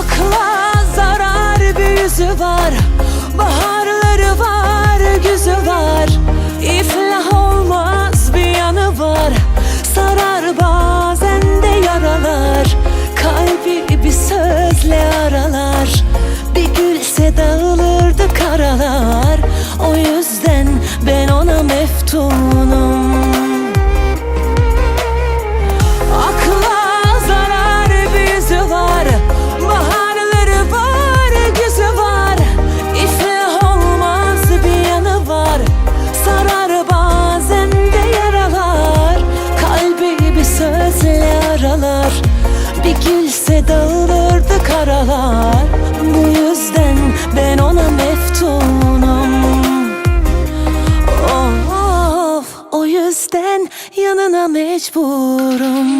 Akla zarar bir yüzü var Baharları var, güzü var. İflah olmaz bir yanı var Sarar bazen de yaralar. Kalbi bir sözle aralar Bir gülse dağılırdı karalar. O yüzden ben ona meftunum bir sözle aralar. Bir gülse dağılırdı karalar. Bu yüzden ben ona meftunum. Of, o yüzden yanına mecburum